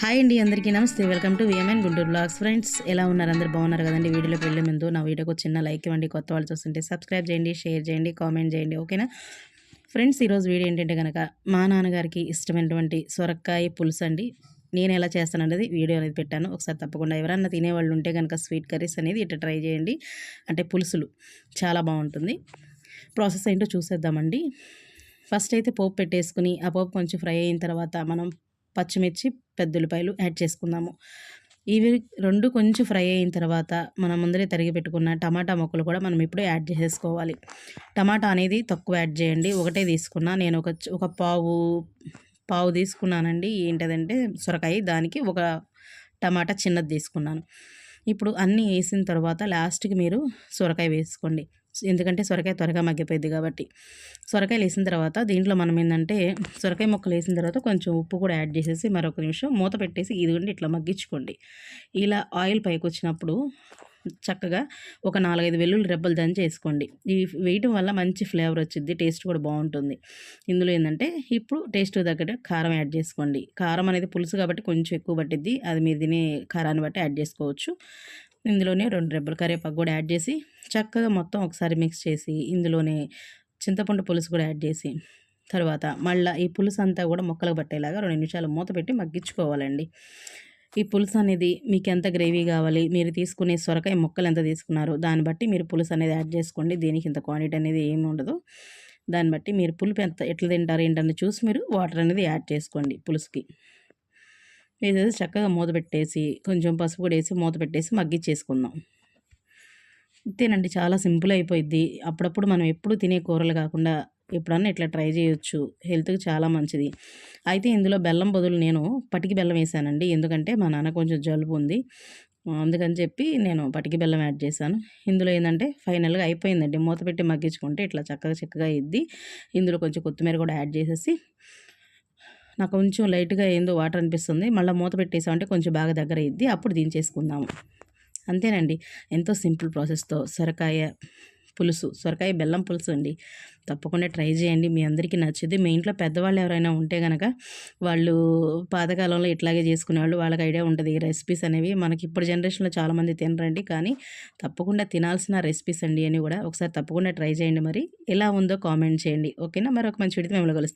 Hi అండి అందరికీ నమస్తే. Welcome to VMN Guntur blogs friends ఎలా ఉన్నారు? అందరు బాగున్నారు కదండి? వీడియోలోకి వెళ్ళే ముందు నా వీడియోకి ఒక చిన్న లైక్ ఇవ్వండి. కొత్త వాళ్ళు చూస్తుంటే సబ్స్క్రైబ్ చేయండి షేర్ చేయండి కామెంట్ చేయండి. ఓకేనా ఫ్రెండ్స్ ఈరోజు వీడియో ఏంటంటే కనుక మా నాన్నగారికి ఇష్టమైనటువంటి సొరకాయ పులుసు అండి. నేను ఎలా చేస్తాను అనేది వీడియో అనేది పెట్టాను. ఒకసారి తప్పకుండా ఎవరన్నా తినేవాళ్ళు ఉంటే కనుక స్వీట్ కర్రీస్ అనేది ఇట్లా ట్రై చేయండి. అంటే పులుసులు చాలా బాగుంటుంది. ప్రాసెస్ ఏంటో చూసేద్దామండి. ఫస్ట్ అయితే పోపు పెట్టేసుకుని ఆ పోపు కొంచెం ఫ్రై అయిన తర్వాత మనం పచ్చిమిర్చి పెద్ద ఉల్లిపాయలు యాడ్ చేసుకుందాము. ఇవి రెండు కొంచెం ఫ్రై అయిన తర్వాత మనం ముందరే తరిగి పెట్టుకున్న టమాటా ముక్కలు కూడా మనం ఇప్పుడు యాడ్ చేసేసుకోవాలి. టమాటా అనేది తక్కువ యాడ్ చేయండి. ఒకటే తీసుకున్నా నేను ఒక ఒక పావు పావు తీసుకున్నానండి. ఏంటదంటే సొరకాయ. దానికి ఒక టమాటా చిన్నది తీసుకున్నాను. ఇప్పుడు అన్నీ వేసిన తర్వాత లాస్ట్కి మీరు సొరకాయ వేసుకోండి. ఎందుకంటే సొరకాయ త్వరగా మగ్గిపోయింది కాబట్టి. సొరకాయలు వేసిన తర్వాత దీంట్లో మనం ఏంటంటే సొరకాయ ముక్కలు వేసిన తర్వాత కొంచెం ఉప్పు కూడా యాడ్ చేసేసి మరొక నిమిషం మూత పెట్టేసి ఇదిగోండి ఇట్లా మగ్గించుకోండి. ఇలా ఆయిల్ పైకి వచ్చినప్పుడు చక్కగా ఒక నాలుగైదు వెల్లుల్లి రెబ్బలు దంచి వేసుకోండి. ఇవి వేయటం వల్ల మంచి ఫ్లేవర్ వచ్చింది టేస్ట్ కూడా బాగుంటుంది. ఇందులో ఏంటంటే ఇప్పుడు టేస్ట్ దగ్గర కారం యాడ్ చేసుకోండి. కారం అనేది పులుసు కాబట్టి కొంచెం ఎక్కువ పట్టిద్ది. అది మీరు తినే కారాన్ని బట్టి యాడ్ చేసుకోవచ్చు. ఇందులోనే రెండు రెబ్బలు కరివేపాకు కూడా యాడ్ చేసి చక్కగా మొత్తం ఒకసారి మిక్స్ చేసి ఇందులోనే చింతపండు పులుసు కూడా యాడ్ చేసి తర్వాత మళ్ళీ ఈ పులుసు అంతా కూడా మొక్కలకు పట్టేలాగా రెండు నిమిషాలు మూత పెట్టి మగ్గించుకోవాలండి. ఈ పులుసు అనేది మీకు ఎంత గ్రేవీ కావాలి మీరు తీసుకునే సొరకాయ మొక్కలు ఎంత తీసుకున్నారో దాన్ని బట్టి మీరు పులుసు అనేది యాడ్ చేసుకోండి. దీనికి ఇంత క్వాంటిటీ అనేది ఏమి ఉండదు. దాన్ని బట్టి మీరు పులుపు ఎంత ఎట్లా తింటారు ఏంటని చూసి మీరు వాటర్ అనేది యాడ్ చేసుకోండి పులుసుకి. వేసేసి చక్కగా మూత పెట్టేసి కొంచెం పసుపు కూడా వేసి మూత పెట్టేసి మగ్గిచ్చేసుకుందాం. ఇంతేనండి చాలా సింపుల్ అయిపోయింది అప్పుడప్పుడు మనం ఎప్పుడు తినే కూరలు కాకుండా ఎప్పుడన్నా ఇట్లా ట్రై చేయొచ్చు. హెల్త్కి చాలా మంచిది. అయితే ఇందులో బెల్లం బదులు నేను పటికి బెల్లం వేసానండి. ఎందుకంటే మా నాన్న కొంచెం జలుబు ఉంది. అందుకని చెప్పి నేను పటికి బెల్లం యాడ్ చేశాను. ఇందులో ఏంటంటే ఫైనల్గా అయిపోయిందండి. మూత పెట్టి మగ్గించుకుంటే ఇట్లా చక్కగా చక్కగా ఇద్ది ఇందులో కొంచెం కొత్తిమీర కూడా యాడ్ చేసేసి నాకు కొంచెం లైట్గా ఏందో వాటర్ అనిపిస్తుంది. మళ్ళీ మూత పెట్టేసామంటే కొంచెం బాగా దగ్గర ఇద్ది అప్పుడు దించేసుకుందాము అంతేనండి. ఎంతో సింపుల్ ప్రాసెస్తో సొరకాయ పులుసు సొరకాయ బెల్లం పులుసు అండి. తప్పకుండా ట్రై చేయండి. మీ అందరికీ నచ్చింది. మీ ఇంట్లో పెద్దవాళ్ళు ఎవరైనా ఉంటే కనుక వాళ్ళు పాతకాలంలో ఇట్లాగే చేసుకునేవాళ్ళు. వాళ్ళకి ఐడియా ఉంటుంది. ఈ రెసిపీస్ అనేవి మనకి ఇప్పుడు జనరేషన్లో చాలామంది తినరండి. కానీ తప్పకుండా తినాల్సిన రెసిపీస్ అండి అని కూడా. ఒకసారి తప్పకుండా ట్రై చేయండి మరి. ఎలా ఉందో కామెంట్ చేయండి. ఓకేనా? మరి ఒక మంచి విడితే మిమ్మల్ని కలుస్తాం